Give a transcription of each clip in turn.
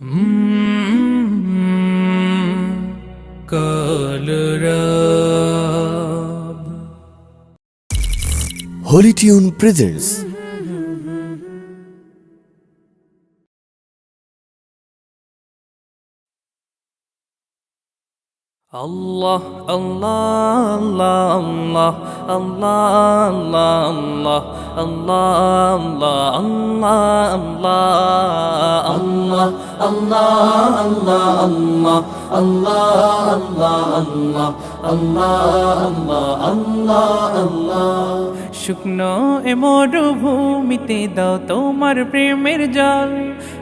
Mm-hmm. Holy Tune presents আল্লাহ আল্লাহ আল্লাহ আল্লাহ আল্লাহ আল্লাহ আল্লাহ আল্লাহ আল্লাহ আল্লাহ আল্লাহ আল্লাহ আল্লাহ আল্লাহ আল্লাহ আল্লাহ আল্লাহ শুকনো এ মরুভূমিতে দাও তোমার প্রেমের জল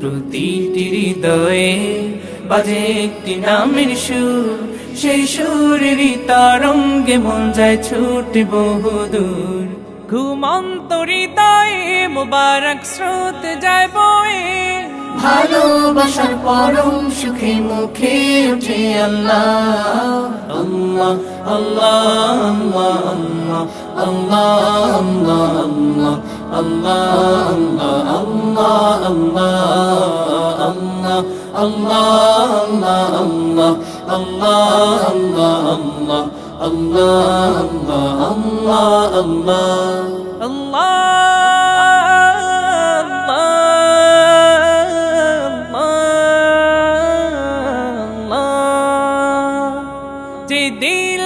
প্রতিটি হৃদয়ে বাজে একটি নামের সুর। সেই সুরেরই তরঙ্গে মন যায় ছুটে বহুদূর। ঘুমন্ত হৃদয়ে মোবারক স্রোত যায় বয়ে। ভালোবাসার পরম সুখে মুখে উঠে আল্লাহ। আল্লাহ দিলে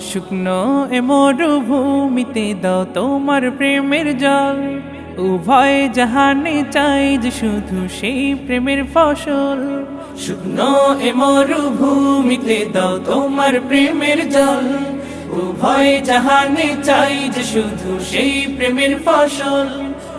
শুকনো এ মরুভূমিতে দাও তোমার প্রেমের জল। উভয় জাহানে চাই যে শুধু সেই প্রেমের ফসল। শুকনো এ মরুভূমিতে দাও তোমার প্রেমের জল। উভয় জাহানে চাই যে শুধু সেই প্রেমের ফসল।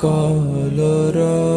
কলরা